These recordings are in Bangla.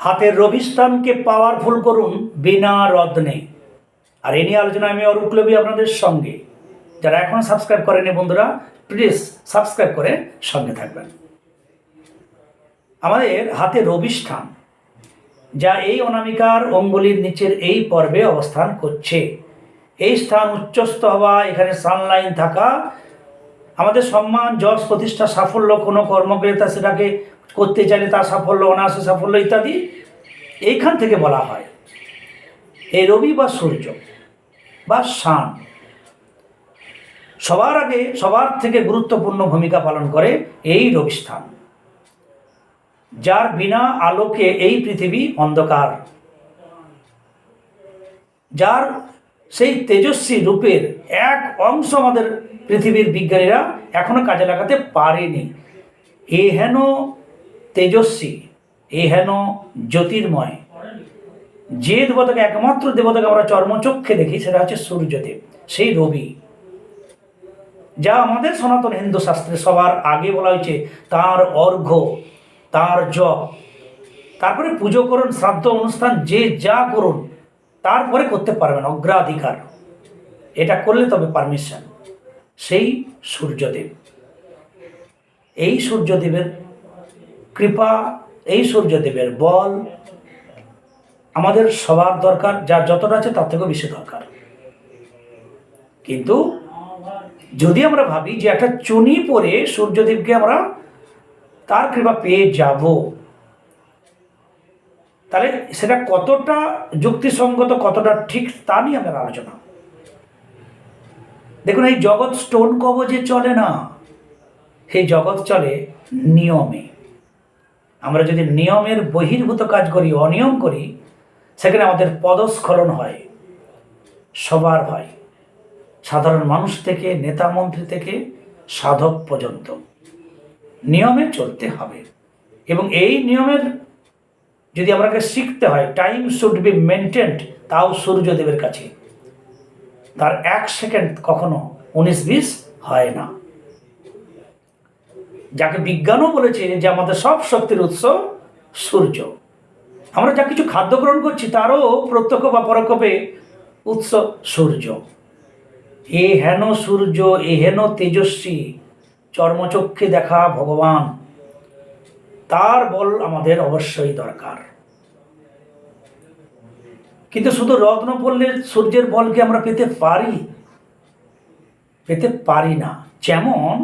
হাতের রবিস্থানকে পাওয়ারফুল করুন বিনা রত্নে আর এ নিয়ে আলোচনা আমি অরূপ আপনাদের সঙ্গে। যারা এখনও সাবস্ক্রাইব করেনি বন্ধুরা প্লিজ সাবস্ক্রাইব করে সঙ্গে থাকবেন। আমাদের হাতে রবিস্থান, যা এই অনামিকার অঙ্গুলির নিচের এই পর্বে অবস্থান করছে। এই স্থান উচ্চস্থ হওয়া, এখানে সানলাইন থাকা আমাদের সম্মান, যশ, প্রতিষ্ঠা, সাফল্য, কোনো কর্মক্রেতা সেটাকে করতে চাইলে তার সাফল্য, অনায়াসে সাফল্য ইত্যাদি এইখান থেকে বলা হয়। এই রবি বা সূর্য বা শান সবার আগে, সবার থেকে গুরুত্বপূর্ণ ভূমিকা পালন করে এই রবি স্থান, যার বিনা আলোকে এই পৃথিবী অন্ধকার, যার সেই তেজস্বী রূপের এক অংশ আমাদের পৃথিবীর বিজ্ঞানীরা এখনও কাজে লাগাতে পারেনি। এ হেন তেজস্বী, এ হেন জ্যোতির্ময়। যে দেবতাকে, একমাত্র দেবতাকে আমরা চর্মচক্ষে দেখি, সেটা হচ্ছে সূর্যদেব, সেই রবি। যা আমাদের সনাতন হিন্দু শাস্ত্রে সবার আগে বলা হয়েছে, তার অর্ঘ্য, তার জপ। তারপরে পুজো করুন, শ্রাদ্ধ অনুষ্ঠান, যে যা করুন তারপরে করতে পারবেন অগ্রাধিকার। এটা করলে তবে পারমিশন সেই সূর্যদেব। এই সূর্যদেবের কৃপা, এই সূর্যদেবের বল আমাদের সবার দরকার, যা যতটা আছে তার থেকেও বেশি দরকার। কিন্তু যদি আমরা ভাবি যে একটা চুনি পরে সূর্যদেবকে আমরা তার কৃপা পেয়ে যাব তাহলে সেটা কতটা যুক্তিসঙ্গত, কতটা ঠিক তা নিয়ে আমাদের আলোচনা। দেখুন, এই জগৎ স্টোন কবজে চলে না, সেই জগৎ চলে নিয়মে। আমরা যদি নিয়মের বহির্ভূত কাজ করি, অনিয়ম করি, সেখানে আমাদের পদস্খলন হয়, সবার হয়। সাধারণ মানুষ থেকে, নেতা মন্ত্রী থেকে, সাধক পর্যন্ত। নিয়মে চলতে হবে। এবং এই নিয়মের যদি আমাকে শিখতে হয় টাইম শুড বি মেনটেন্ড তাও সূর্যদেবের কাছে। তার এক সেকেন্ড কখনো উনিশ বিশ হয় না। যাকে বিজ্ঞানও বলেছে যে আমাদের সব শক্তির উৎস সূর্য। আমরা যা কিছু খাদ্য গ্রহণ করছি, তারও প্রত্যক্ষ বা পরোক্ষপে উৎস সূর্য। এ হেন সূর্য এ হেন তেজস্বী, চর্মচক্ষে দেখা ভগবান। তার বল আমাদের অবশ্যই দরকার। কিন্তু শুধু রত্ন পড়লে সূর্যের বলকে আমরা পেতে পারি পেতে পারি না। যেমন,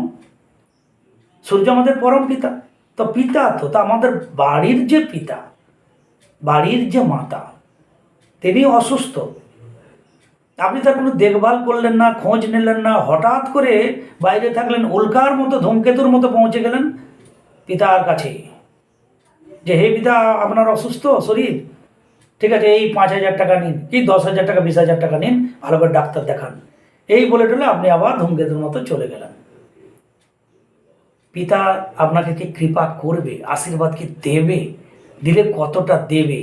সূর্য আমাদের পরম পিতা। তো পিতা তো, তা আমাদের বাড়ির যে পিতা, বাড়ির যে মাতা, তিনি অসুস্থ। আপনি তার কোনো দেখভাল করলেন না, খোঁজ নিলেন না, হঠাৎ করে বাইরে থাকলেন, উল্কার মতো, ধূমকেতুর মতো পৌঁছে গেলেন পিতার কাছে। যে, হে পিতা আপনার অসুস্থ শরীর? ঠিক আছে, এই পাঁচ হাজার টাকা নিন, কি দশ হাজার টাকা, বিশ হাজার টাকা নিন, ভালো করে ডাক্তার দেখান। এই বলে টলে আপনি আবার ধূমকেতুর মতো চলে গেলেন। পিতা আপনাকে কি কৃপা করবে, আশীর্বাদ কি দেবে? দিলে কতটা দেবে?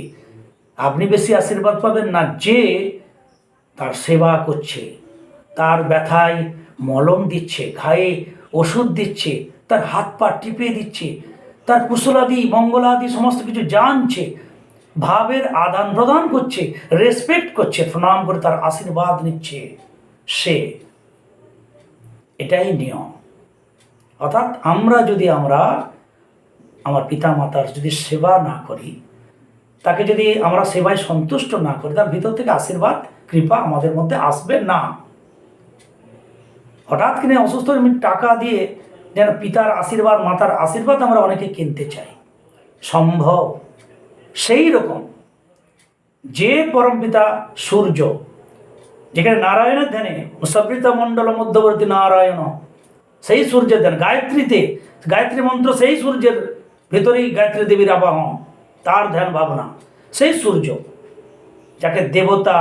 আপনি বেশি আশীর্বাদ পাবেন না যে তার সেবা করছে, তার ব্যথায় মলম দিচ্ছে, ঘায়ে ওষুধ দিচ্ছে, তার হাত পা টিপে দিচ্ছে তার কুশলাদি, মঙ্গলাদি, সমস্ত কিছু জানছে, ভাবের আদান প্রদান করছে রেসপেক্ট করছে, প্রণাম করে তার আশীর্বাদ নিচ্ছে সে। এটাই নিয়ম। অর্থাৎ আমরা যদি আমরা আমার পিতা মাতার যদি সেবা না করি, তাকে যদি আমরা সেবায় সন্তুষ্ট না করি, তার ভিতর থেকে আশীর্বাদ, কৃপা আমাদের মধ্যে আসবে না। হঠাৎ কিনে অসুস্থ টাকা দিয়ে যেন পিতার আশীর্বাদ, মাতার আশীর্বাদ আমরা অনেকে কিনতে চাই। সম্ভব। সেই রকম যে পরমপিতা সূর্য, যেখানে নারায়ণের ধ্যানে সবৃত মণ্ডল মধ্যবর্তী নারায়ণ, সেই সূর্যের ধ্যান, গায়ত্রীতে, গায়ত্রী মন্ত্র সেই সূর্যের ভেতরেই গায়ত্রী দেবীর আবাহন, তার ধ্যান ভাবনা, সেই সূর্য, যাকে দেবতা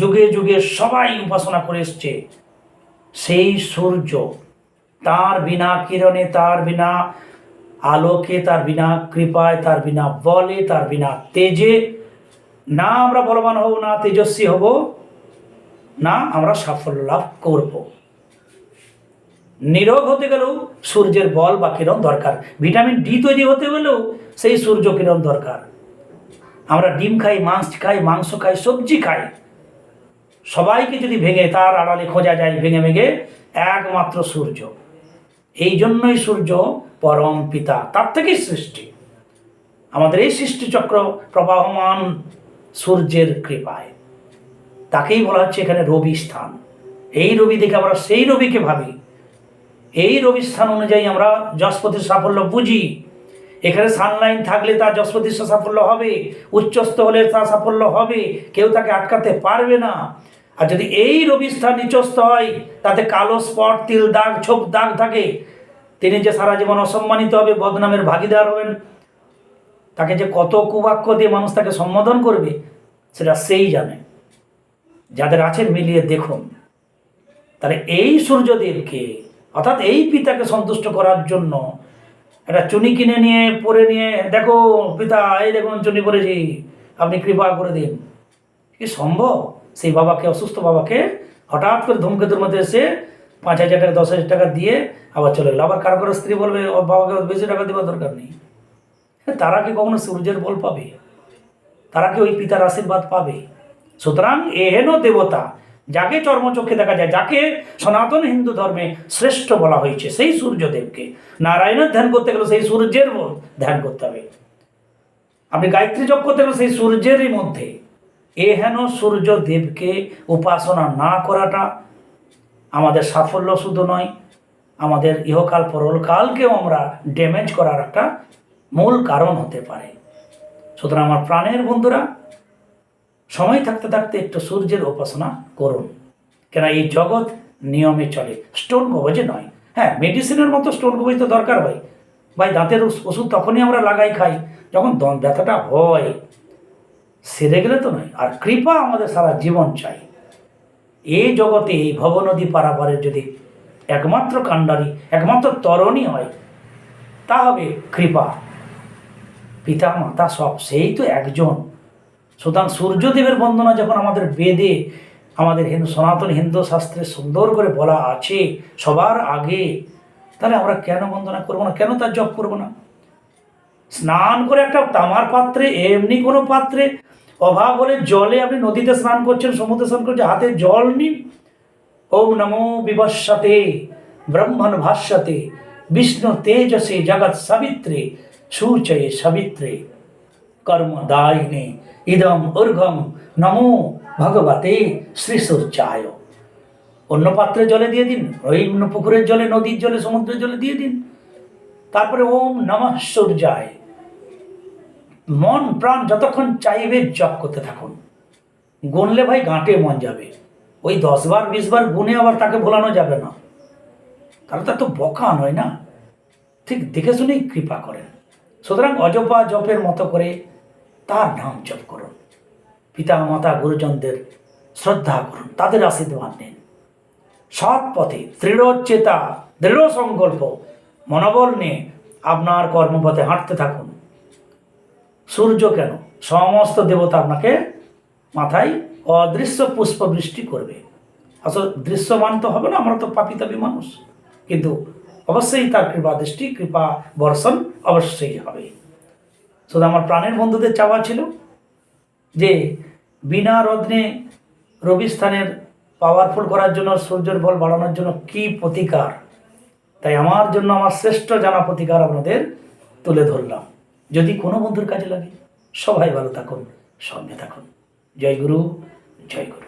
যুগে যুগে সবাই উপাসনা করে এসছে, সেই সূর্য। তার বিনা কিরণে, তার বিনা আলোকে, তার বিনা কৃপায়, তার বিনা বলে, তার বিনা তেজে। না আমরা বলবান হব, না তেজস্বী হব, না আমরা সাফল্য লাভ করব। নিরোগ হতে গেলেও সূর্যের বল বা কিরণ দরকার। ভিটামিন ডি তৈরি হতে গেলেও সেই সূর্য কিরণ দরকার। আমরা ডিম খাই, মাছ খাই, মাংস খাই, সবজি খাই। সবাইকে যদি ভেঙে, তার আড়ালে খোঁজা যায়, ভেঙে ভেঙে একমাত্র সূর্য। এই জন্যই সূর্য পরম পিতা, তার থেকেই সৃষ্টি। আমাদের এই সৃষ্টিচক্র প্রবাহমান সূর্যের কৃপায়। তাকেই বলা হচ্ছে এখানে রবি স্থান। এই রবি দেখে আমরা সেই রবিকে ভাবি। এই রবি স্থান অনুযায়ী আমরা যশপতির সাফল্য বুঝি। এখানে সানলাইন থাকলে তার যশপতির সাফল্য হবে, উচ্চস্থ হলে তার সাফল্য হবে। কেউ তাকে আটকাতে পারবে না। আর যদি এই রবি স্থান নিচস্থ হয়, তাতে কালো স্পট, তিল দাগ, ছোপ দাগ থাকে, তিনি যে সারা জীবন অসম্মানিত হবে, বদনামের ভাগিদার হবেন। তাকে যে কত কুবাক্য দিয়ে মানুষ তাকে সম্বোধন করবে, সেটা সেই জানে। যাদের আছে মিলিয়ে দেখুন। তাহলে এই সূর্যদেবকে, অর্থাৎ এই পিতাকে সন্তুষ্ট করার জন্য একটা চুনি কিনে নিয়ে, পরে নিয়ে, দেখো পিতা, এই দেখুন, চুনি পরেছি, আপনি কৃপা করে দিন। কি সম্ভব? সেই বাবাকে, অসুস্থ বাবাকে হঠাৎ করে ধূমকেতুর মধ্যে এসে পাঁচ হাজার টাকা, দশ হাজার টাকা দিয়ে আবার চলে গেলো। আবার কারও কারও স্ত্রী বলবে ওর বাবাকে বেশি টাকা দেওয়ার দরকার নেই। তারা কি কখনো সূর্যের বল পাবে? তারা কি ওই পিতার আশীর্বাদ পাবে? সুতরাং এহেন দেবতা, যাকে চর্মচক্ষে দেখা যায়, যাকে সনাতন হিন্দু ধর্মে শ্রেষ্ঠ বলা হয়েছে, সেই সূর্যদেবকে। নারায়ণের ধ্যান করতে গেলে সেই সূর্যের ধ্যান করতে হবে। আপনি গায়ত্রী জপ করতে গেলে সেই সূর্যেরই মধ্যে। এহেন সূর্যদেবকে উপাসনা না করাটা আমাদের সাফল্য শুধু নয়, আমাদের ইহকাল পরলকালকেও আমরা ড্যামেজ করার একটা মূল কারণ হতে পারে। সুতরাং আমার প্রাণের বন্ধুরা, সময় থাকতে থাকতে একটু সূর্যের উপাসনা করুন। কেন এই জগৎ নিয়মে চলে। স্টোন কবজে নয়। হ্যাঁ মেডিসিনের মতো স্টোন কবজ তো দরকার হয়। ভাই, দাঁতের ওষুধ তখনই আমরা লাগাই খাই, যখন দম ব্যথাটা হয়। সেরে গেলে তো নয়, আর কৃপা আমাদের সারা জীবন চাই। এই জগতে এই ভবনদী পারাপারের যদি একমাত্র কাণ্ডারি, একমাত্র তরণী হয়, তা হবে কৃপা। পিতা মাতা সব সেই তো একজন। সুতরাং সূর্যদেবের বন্দনা যখন আমাদের বেদে, আমাদের হিন্দু সনাতন হিন্দু শাস্ত্রে সুন্দর করে বলা আছে সবার আগে, তাহলে আমরা কেন বন্দনা করব না? কেন তার জপ করব না? স্নান করে একটা তামার পাত্রে, এমনি কোনো পাত্রে অভাব হলে জলে আপনি নদীতে স্নান করছেন, সমুদ্রে স্নান করছেন, হাতে জল নিন। ওম নমো বিবস্বতে ব্রহ্মণ ভাষ্যতে, বিষ্ণু তেজসে জগৎ সাবিত্রে, সূচয়ে সাবিত্রে। কর্মদায়িনে ইদম ঊর্ঘম নমো ভগবতে শ্রী সূর্যায় অন্য পাত্রে জলে দিয়ে দিন, ওই পুকুরের জলে, নদীর জলে, সমুদ্রের জলে দিয়ে দিন। তারপরে ওম নমঃ সূর্যায়। মন প্রাণ যতক্ষণ চাইবে জপ করতে থাকুন। গুনলে ভাই গাঁটে মন যাবে। ওই দশ বার, বিশ বার গুনে আবার তাকে ভোলানো যাবে না। তাহলে তার তো বকা নয় না? ঠিক দেখে শুনেই কৃপা করেন। সুতরাং অজপা জপের মতো করে তার নাম জপ করুন। পিতা, মাতা, গুরুজনদের শ্রদ্ধা করুন। তাদের আশীর্বাদ নিন। সৎ পথে, দৃঢ় চেতা, দৃঢ় সংকল্প, মনোবল নিয়ে আপনার কর্মপথে হাঁটতে থাকুন। সূর্য কেন? সমস্ত দেবতা আপনাকে মাথায় অদৃশ্য পুষ্প বৃষ্টি করবে। আসলে দৃশ্যমান তো হবে না, আমরা তো পাপিতাপি মানুষ। কিন্তু অবশ্যই তার কৃপা দৃষ্টি, কৃপা বর্ষণ অবশ্যই হবে। শুধু আমার প্রাণের বন্ধুদের চাওয়া ছিল যে বিনা রত্নে রবি স্থানের পাওয়ারফুল করার জন্য, সূর্যের বল বাড়ানোর জন্য কি প্রতিকার? তাই আমার জন্য আমার শ্রেষ্ঠ জানা প্রতিকার আপনাদের তুলে ধরলাম। যদি কোনো বন্ধুর কাজে লাগে সবাই ভালো থাকুন সঙ্গে থাকুন। জয় গুরু জয় গুরু।